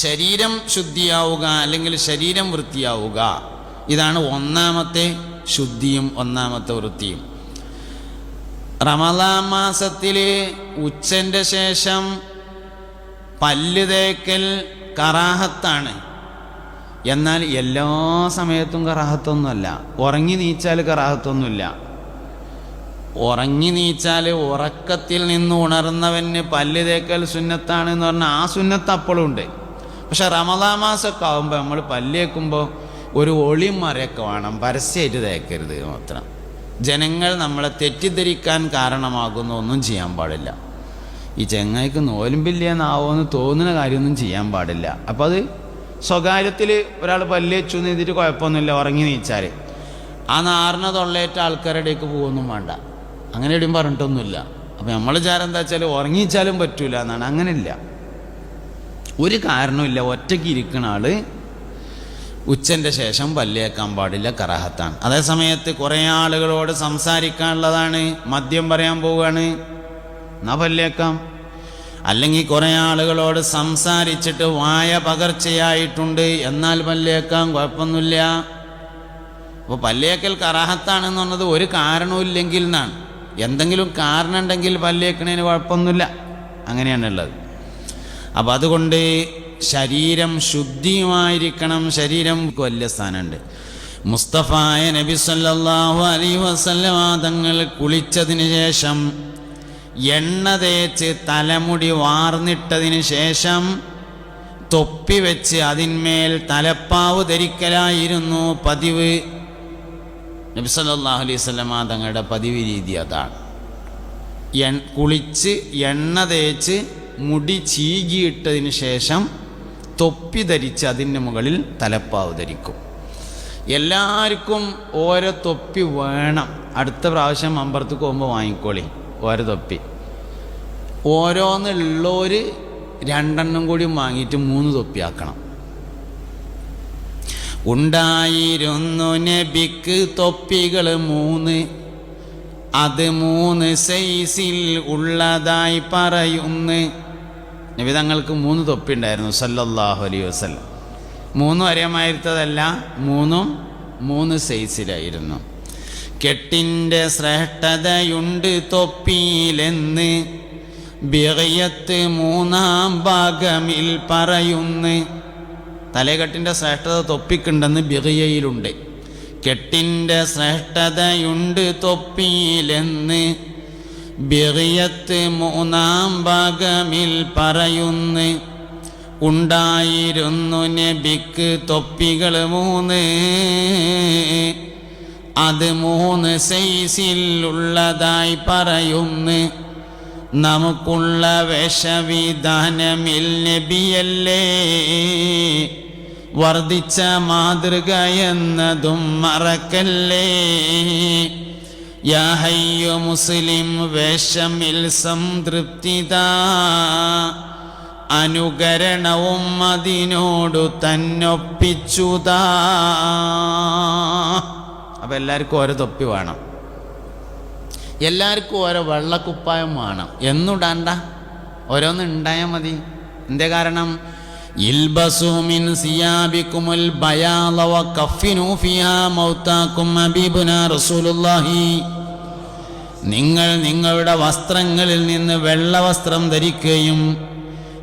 ശരീരം ശുദ്ധിയാവുക അല്ലെങ്കിൽ ശരീരം വൃത്തിയാവുക. ഇതാണ് ഒന്നാമത്തെ ശുദ്ധിയും ഒന്നാമത്തെ വൃത്തിയും. റമദാ മാസത്തിൽ ഉച്ചന്റെ ശേഷം പല്ല് തേക്കൽ കറാഹത്താണ്. എന്നാൽ എല്ലാ സമയത്തും കറാഹത്തൊന്നുമല്ല. ഉറങ്ങി നീച്ചാൽ കറാഹത്തൊന്നുമില്ല. ഉറങ്ങി നീച്ചാൽ ഉറക്കത്തിൽ നിന്ന് ഉണർന്നവന് പല്ല് തേക്കൽ സുന്നത്താണ് എന്ന് പറഞ്ഞാൽ ആ സുന്നത്ത് അപ്പോഴും ഉണ്ട്. പക്ഷെ റമദാ മാസമൊക്കെ ആകുമ്പോൾ നമ്മൾ പല്ലേക്കുമ്പോൾ ഒരു ഒളിയും മറയൊക്കെ വേണം. പരസ്യമായിട്ട് തേക്കരുത് മാത്രം. ജനങ്ങൾ നമ്മളെ തെറ്റിദ്ധരിക്കാൻ കാരണമാകുന്ന ഒന്നും ചെയ്യാൻ പാടില്ല. ഈ ചെങ്ങായിക്ക് നോലുമ്പില്ലെന്നാവോന്ന് തോന്നുന്ന കാര്യമൊന്നും ചെയ്യാൻ പാടില്ല. അപ്പോൾ അത് സ്വകാര്യത്തിൽ ഒരാൾ പല്ല് വെച്ചു എന്ന് കുഴപ്പമൊന്നുമില്ല ഉറങ്ങി നീച്ചാൽ ആ നാറിന തൊള്ളയേറ്റ ആൾക്കാരുടെ പോകുന്നു വേണ്ട. അങ്ങനെ എവിടെയും പറഞ്ഞിട്ടൊന്നുമില്ല. അപ്പോൾ നമ്മൾ വിചാരം എന്താ വെച്ചാൽ ഉറങ്ങിച്ചാലും പറ്റൂല എന്നാണ്. അങ്ങനെയില്ല. ഒരു കാരണമില്ല ഒറ്റയ്ക്ക് ഇരിക്കുന്ന ആൾ ഉച്ചന്റെ ശേഷം പല്ലേക്കാൻ പാടില്ല കറാഹത്താണ്. അതേ സമയത്ത് കുറേ ആളുകളോട് സംസാരിക്കാനുള്ളതാണ് മദ്യം പറയാൻ പോവുകയാണ്. എന്നാ പല്ലേക്കാം? അല്ലെങ്കിൽ കുറേ ആളുകളോട് സംസാരിച്ചിട്ട് വായ പകർച്ചയായിട്ടുണ്ട് എന്നാൽ പല്ലേക്കാം? കുഴപ്പമൊന്നുമില്ല. അപ്പോൾ പല്ലേക്കൽ കറാഹത്താണെന്ന് പറഞ്ഞത് ഒരു കാരണമില്ലെങ്കിൽ എന്നാണ്. എന്തെങ്കിലും കാരണം ഉണ്ടെങ്കിൽ പല്ലേക്കണേന് കുഴപ്പമൊന്നുമില്ല. അങ്ങനെയാണുള്ളത്. അപ്പം അതുകൊണ്ട് ശരീരം ശുദ്ധിയുമായിരിക്കണം. ശരീരം വലിയ സ്ഥാനമുണ്ട്. മുസ്തഫായ നബി സല്ലാഹു അലൈഹി വസല്ലമ തങ്ങൾ കുളിച്ചതിന് ശേഷം എണ്ണ തേച്ച് തലമുടി വാർന്നിട്ടതിന് ശേഷം തൊപ്പി വെച്ച് അതിന്മേൽ തലപ്പാവ് ധരിക്കലായിരുന്നു പതിവ്. നബി സല്ലാഹു അലൈഹി വസല്ലമ തങ്ങളുടെ പതിവ് രീതി അതാണ്. കുളിച്ച് എണ്ണ തേച്ച് മുടി ചീകിയിട്ടതിന് ശേഷം തൊപ്പി ധരിച്ച് അതിന്റെ മുകളിൽ തലപ്പാവ് ധരിക്കും. എല്ലാവർക്കും ഓരോ തൊപ്പി വേണം. അടുത്ത പ്രാവശ്യം അമ്പലത്തേക്ക് പോകുമ്പോൾ വാങ്ങിക്കോളി ഓരോ തൊപ്പി. ഓരോന്നുള്ളവർ രണ്ടെണ്ണം കൂടി വാങ്ങിയിട്ട് മൂന്ന് തൊപ്പിയാക്കണം. ഉണ്ടായിരുന്നു നബിക്ക് തൊപ്പികൾ മൂന്ന്. അത് മൂന്ന് സൈസിൽ ഉള്ളതായി പറയുന്നു. നബി തങ്ങൾക്ക് മൂന്ന് തൊപ്പി ഉണ്ടായിരുന്നു സല്ലല്ലാഹു അലൈഹി വസല്ലം. മൂന്നും ഒരേമായിരുത്തതല്ല മൂന്നും മൂന്ന് സൈസിലായിരുന്നു. കെട്ടിന്റെ ശ്രേഷ്ഠതയുണ്ട് തൊപ്പിയിലെന്ന് ബിറയത്ത് മൂന്നാം ഭാഗമിൽ പറയുന്നു. തലകെട്ടിന്റെ ശ്രേഷ്ഠത തൊപ്പിക്കുണ്ടെന്ന് ബിറിയയിലുണ്ട് കെട്ടിന്റെ ശ്രേഷ്ഠതയുണ്ട് തൊപ്പിയിലെന്ന് ബിറിയത്ത് മൂന്നാം ഭാഗമിൽ പറയുന്നു. ഉണ്ടായിരുന്നു നബിക്ക് തൊപ്പികൾ മൂന്ന്. അത് മൂന്ന് സൈസിൽ ഉള്ളതായി പറയുന്നു. നമുക്കുള്ള വേഷവിധാനമിൽ നബിയല്ലേ? വർദ്ധിച്ച മാതൃക എന്നതും മറക്കല്ലേ? യാഹയ്യോ മുസ്ലിം വേഷമിൽ സംതൃപ്തിത. അനുകരണവും അതിനോടു തന്നൊപ്പിച്ചുതാ. അപ്പം എല്ലാവർക്കും ഓരോ തൊപ്പി വേണം. എല്ലാവർക്കും ഓരോ വെള്ളക്കുപ്പായം വേണം. എന്നുടാണ്ട? ഓരോന്ന് ഉണ്ടായാൽ മതി. എന്തേ കാരണം? നിങ്ങൾ നിങ്ങളുടെ വസ്ത്രങ്ങളിൽ നിന്ന് വെള്ള വസ്ത്രം ധരിക്കുകയും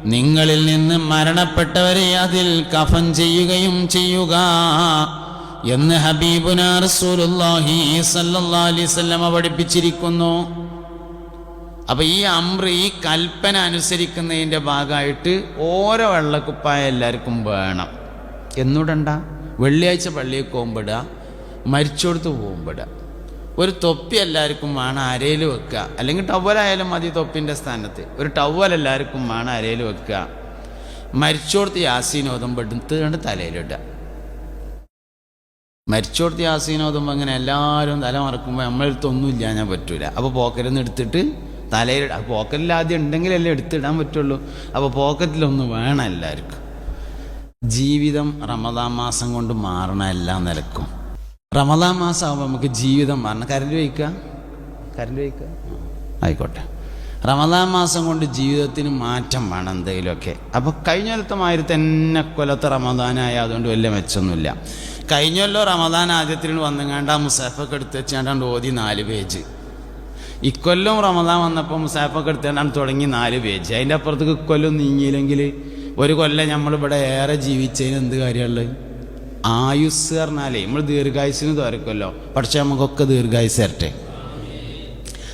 നിങ്ങളിൽ നിന്ന് മരണപ്പെട്ടവരെ അതിൽ കഫൻ ചെയ്യുകയും ചെയ്യുക എന്ന് ഹബീബുന റസൂലുള്ളാഹി സല്ലല്ലാഹി അലൈഹി വസല്ലമ പഠിപ്പിച്ചിരിക്കുന്നു. അപ്പൊ ഈ അമ്ര ഈ കൽപ്പന അനുസരിക്കുന്നതിന്റെ ഭാഗമായിട്ട് ഓരോ വെള്ളക്കുപ്പായ എല്ലാവർക്കും വേണം. എന്നിടണ്ട വെള്ളിയാഴ്ച പള്ളിയിൽ പോകുമ്പോടുക മരിച്ചോടത്ത് പോകുമ്പോടുക ഒരു തൊപ്പി എല്ലാവർക്കും വേണം അരയിൽ വെക്കുക. അല്ലെങ്കിൽ ടവലായാലും മതി തൊപ്പിന്റെ സ്ഥാനത്ത്. ഒരു ടവൽ എല്ലാവർക്കും വേണം അരയിൽ വെക്കുക. മരിച്ചോടത്ത് എടുത്ത് കണ്ട് തലയിലിടുക മരിച്ചോടത്ത് യാസീൻ ഓതുമ്പോൾ അങ്ങനെ എല്ലാവരും തല മറക്കുമ്പോൾ നമ്മളെടുത്തൊന്നും ഇല്ല ഞാൻ പറ്റൂല. അപ്പോൾ പോക്കറ്റിൽ നിന്ന് എടുത്തിട്ട് തലയിൽ പോക്കറ്റിൽ ആദ്യം ഉണ്ടെങ്കിലല്ലേ എടുത്തിടാൻ പറ്റുള്ളൂ. അപ്പോൾ പോക്കറ്റിലൊന്ന് വേണം എല്ലാവർക്കും. ജീവിതം റമദാൻ മാസം കൊണ്ട് മാറണ എല്ലാ നിലക്കും. റമദാൻ മാസം ആകുമ്പോൾ നമുക്ക് ജീവിതം മാറണം. കരണ്ട് വയ്ക്കുക കരണ്ട് വയ്ക്കുക ആയിക്കോട്ടെ. റമദാൻ മാസം കൊണ്ട് ജീവിതത്തിന് മാറ്റം വേണം എന്തെങ്കിലുമൊക്കെ. അപ്പോൾ കഴിഞ്ഞ കൊല്ലത്തെ മാതിരി തന്നെ കൊല്ലത്തെ റമദാനായ അതുകൊണ്ട് വലിയ മെച്ചമൊന്നുമില്ല. കഴിഞ്ഞല്ലോ റമദാൻ ആദ്യത്തിന് വന്നുങ്ങാണ്ട് ആ മുസാഫൊക്കെ എടുത്ത് വെച്ചാണ്ടാണ്ട് ഓതി നാല് പേജ്. ഇക്കൊല്ലം റമദാൻ വന്നപ്പോൾ മുസാഫൊക്കെ എടുത്തുകൊണ്ടാണ് തുടങ്ങി നാല് പേജ്. അതിന്റെ അപ്പുറത്തേക്ക് ഇക്കൊല്ലം നീങ്ങിയില്ലെങ്കിൽ ഒരു കൊല്ലം നമ്മളിവിടെ ഏറെ ജീവിച്ചതിന് എന്ത് കാര്യമുള്ളത്? ആയുസ് പറഞ്ഞാലേ നമ്മൾ ദീർഘായുസിന് തോരക്കുമല്ലോ. പക്ഷേ നമുക്കൊക്കെ ദീർഘായുസ് തരട്ടെ.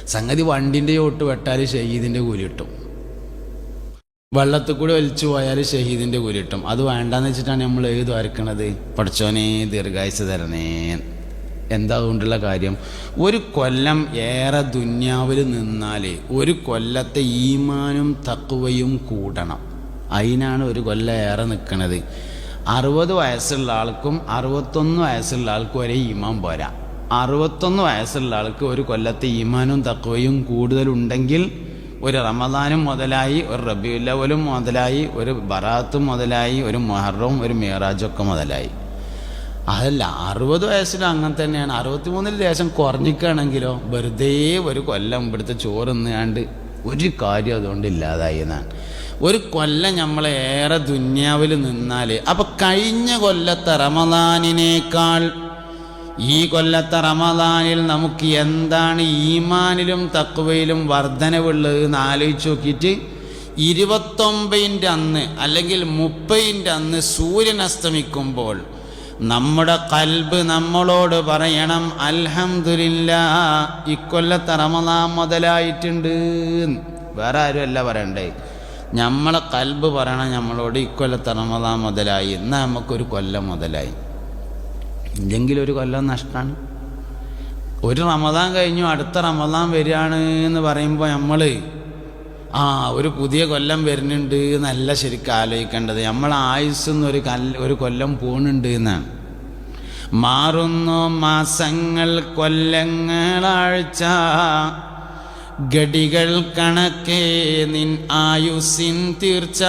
സംഗതി വണ്ടിന്റെ ചോട്ട് വെട്ടാൽ ഷഹീദിന്റെ കൂലി കിട്ടും. വെള്ളത്തിൽ കൂടി വലിച്ചു പോയാൽ ഷഹീദിന്റെ കൂലി കിട്ടും. അത് വേണ്ടാന്ന് വെച്ചിട്ടാണ് നമ്മൾ ഏത് വരക്കണത് പഠിച്ചോനെ ദീർഘായുസ് തരണേ എന്താ അതുകൊണ്ടുള്ള കാര്യം? ഒരു കൊല്ലം ഏറെ ദുന്യാവിൽ നിന്നാൽ ഒരു കൊല്ലത്തെ ഈമാനും തക്കുവയും കൂടണം. അതിനാണ് ഒരു കൊല്ലം ഏറെ നിൽക്കുന്നത് അറുപത് വയസ്സുള്ള ആൾക്കും അറുപത്തൊന്ന് വയസ്സുള്ള ആൾക്കും ഒരേ ഈമാൻ പോരാ. അറുപത്തൊന്ന് വയസ്സുള്ള ആൾക്ക് ഒരു കൊല്ലത്തെ ഈമാനും തക്കുവയും കൂടുതലുണ്ടെങ്കിൽ ഒരു റമദാനും മുതലായി ഒരു റബിയുല്ലവലും മുതലായി ഒരു ബറാത്തും മുതലായി ഒരു മൊഹറവും ഒരു മേറാജൊക്കെ മുതലായി. അതല്ല അറുപത് വയസ്സിലും അങ്ങനെ തന്നെയാണ്. അറുപത്തിമൂന്നിൽ ലേശം കുറഞ്ഞിക്കുകയാണെങ്കിലോ വെറുതെ ഒരു കൊല്ലം ഇവിടുത്തെ ചോറ് തിന്നാണ്ട് ഒരു കാര്യം അതുകൊണ്ട് ഇല്ലാതായി എന്നാണ്. ഒരു കൊല്ലം നമ്മളെ ഏറെ ദുന്യാവിൽ നിന്നാൽ അപ്പം കഴിഞ്ഞ കൊല്ലത്തെ റമദാനിനേക്കാൾ ഈ കൊല്ലത്തെ റമദാനിൽ നമുക്ക് എന്താണ് ഈമാനിലും തക്കുവയിലും വർധനവുള്ളത് എന്ന് ആലോചിച്ച് നോക്കിയിട്ട് ഇരുപത്തൊമ്പതിന്റെ അന്ന് അല്ലെങ്കിൽ മുപ്പതിന്റെ അന്ന് സൂര്യൻ അസ്തമിക്കുമ്പോൾ നമ്മുടെ കൽബ് നമ്മളോട് പറയണം അൽഹംദുലില്ല ഇക്കൊല്ലത്തെ റമദാൻ മുതലായിട്ടുണ്ട്. വേറെ ആരുമല്ല പറയണ്ടേ. നമ്മളെ കൽബ് പറയണം നമ്മളോട് ഇക്കൊല്ലത്തെ റമദാൻ മുതലായി. എന്നാൽ നമുക്കൊരു കൊല്ലം മുതലായി. ഇല്ലെങ്കിൽ ഒരു കൊല്ലം നഷ്ടമാണ് ഒരു റമദാൻ കഴിഞ്ഞു അടുത്ത റമദാൻ വരികയാണ് എന്ന് പറയുമ്പോൾ നമ്മൾ ആ ഒരു പുതിയ കൊല്ലം വരുന്നുണ്ട് എന്നല്ല ശരിക്കും ആലോചിക്കേണ്ടത്. നമ്മൾ ആയുസ് ഒരു കല്ല് ഒരു കൊല്ലം പോകുന്നുണ്ട് എന്നാണ്. മാറുന്നു മാസങ്ങൾ കൊല്ലങ്ങളാഴ്ച. ഗടികൾ കണക്കേ നിൻ ആയുസിൻ തീർച്ച.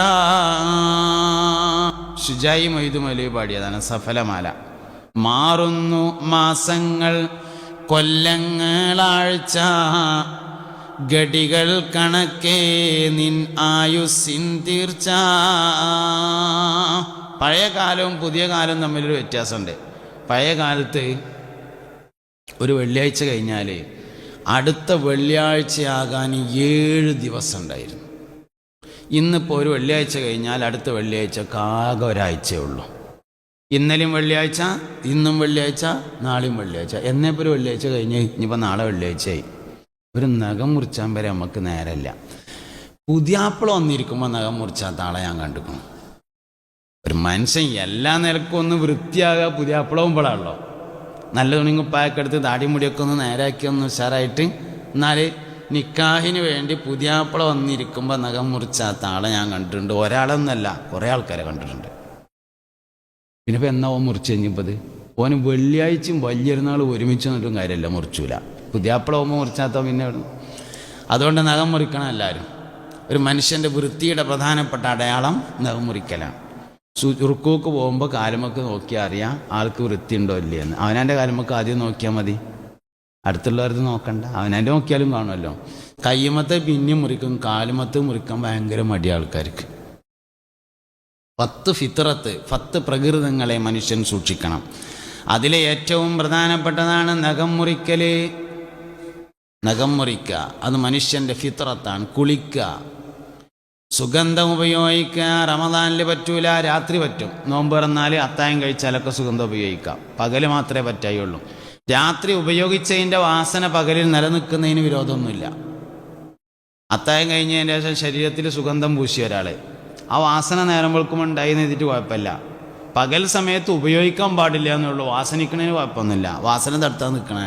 ഷുജായി മൊയ്തു മൊലി പാടിയതാണ്. സഫലമാല. മാറുന്നു മാസങ്ങൾ കൊല്ലങ്ങളാഴ്ച. ഗടികൾ കണക്കേ നിൻ ആയുസ്സിൻ തീർച്ച. പഴയ കാലവും പുതിയ കാലവും തമ്മിലൊരു വ്യത്യാസമുണ്ട്. പഴയ കാലത്ത് ഒരു വെള്ളിയാഴ്ച കഴിഞ്ഞാൽ അടുത്ത വെള്ളിയാഴ്ചയാകാൻ ഏഴ് ദിവസം ഉണ്ടായിരുന്നു ഇന്നിപ്പോൾ ഒരു വെള്ളിയാഴ്ച കഴിഞ്ഞാൽ അടുത്ത വെള്ളിയാഴ്ച കാകെ ഒരാഴ്ചയേ ഉള്ളൂ. ഇന്നലെയും വെള്ളിയാഴ്ച ഇന്നും വെള്ളിയാഴ്ച നാളെയും വെള്ളിയാഴ്ച. എന്നേപ്പോൾ ഒരു വെള്ളിയാഴ്ച കഴിഞ്ഞ് ഇനിയിപ്പോൾ നാളെ വെള്ളിയാഴ്ചയായി. ഒരു നഖം മുറിച്ചാൻ വരെ നമുക്ക് നേരമില്ല. പുതിയാപ്പിള വന്നിരിക്കുമ്പോൾ നഖം മുറിച്ചാത്ത ആളെ ഞാൻ കണ്ടിരിക്കണം ഒരു മനുഷ്യൻ എല്ലാ നിലക്കും ഒന്ന് വൃത്തിയാകുക പുതിയാപ്പിളവുമ്പോഴാണല്ലോ നല്ല തുണിങ്ങ് താടി മുടിയൊക്കെ ഒന്ന് നേരാക്കി ഒന്ന് ഉഷാറായിട്ട് എന്നാൽ നിക്കാഹിന് വേണ്ടി പുതിയാപ്പിള വന്നിരിക്കുമ്പോൾ നഖം മുറിച്ചാത്ത ആളെ ഞാൻ കണ്ടിട്ടുണ്ട്. ഒരാളെന്നല്ല കുറേ ആൾക്കാരെ കണ്ടിട്ടുണ്ട്. പിന്നെ ഇപ്പം എന്നാ ഓൻ മുറിച്ച് കഴിഞ്ഞപ്പോൾ ഓന് വെള്ളിയാഴ്ചയും വലിയൊരുന്നാൾ ഒരുമിച്ച് നിന്നിട്ടും കാര്യമല്ല മുറിച്ചൂല. പുതിയാപ്പിള ഓമ്പ് മുറിച്ചാത്തോ പിന്നെ അതുകൊണ്ട് നഖം മുറിക്കണം എല്ലാവരും ഒരു മനുഷ്യന്റെ വൃത്തിയുടെ പ്രധാനപ്പെട്ട അടയാളം നഖം മുറിക്കലാണ്. ചുറുക്കൂക്ക് പോകുമ്പോൾ കാലുമൊക്കെ നോക്കിയാൽ അറിയാം ആൾക്ക് വൃത്തി ഉണ്ടോ ഇല്ലയെന്ന്. അവനാന്റെ കാലുമൊക്കെ ആദ്യം നോക്കിയാൽ മതി. അടുത്തുള്ളവരത് നോക്കണ്ട. അവനാന്റെ നോക്കിയാലും കാണുമല്ലോ. കയ്യമത്തെ പിന്നെയും മുറിക്കും കാലുമത്ത് മുറിക്കാൻ ഭയങ്കര മടി ആൾക്കാർക്ക്. പത്ത് ഫിത്രത്ത് പത്ത് പ്രകൃതങ്ങളെ മനുഷ്യൻ സൂക്ഷിക്കണം. അതിലെ ഏറ്റവും പ്രധാനപ്പെട്ടതാണ് നഖം മുറിക്കൽ. നഖം മുറിക്കുക. അത് മനുഷ്യന്റെ ഫിത്രത്താണ് കുളിക്കുക. സുഗന്ധം ഉപയോഗിക്കുക. റമദാനിൽ പറ്റൂല. രാത്രി പറ്റും. നോമ്പ് തുറന്നാൽ അത്തായം കഴിച്ചാലൊക്കെ സുഗന്ധം ഉപയോഗിക്കാം. പകൽ മാത്രമേ പറ്റായുള്ളൂ. രാത്രി ഉപയോഗിച്ചതിന്റെ വാസന പകലിൽ നിലനിൽക്കുന്നതിന് വിരോധമൊന്നുമില്ല. അത്തായം കഴിഞ്ഞതിന് ശേഷം ശരീരത്തിൽ സുഗന്ധം പൂശിയ ഒരാൾ ആ വാസന നേരം വെളുക്കുമ്പോൾ ഉണ്ടായി എഴുതിയിട്ട് കുഴപ്പമില്ല. പകൽ സമയത്ത് ഉപയോഗിക്കാൻ പാടില്ല എന്നുള്ളൂ. വാസനിക്കണതിന് കുഴപ്പമൊന്നുമില്ല. വാസന തടുത്താൽ നിൽക്കണ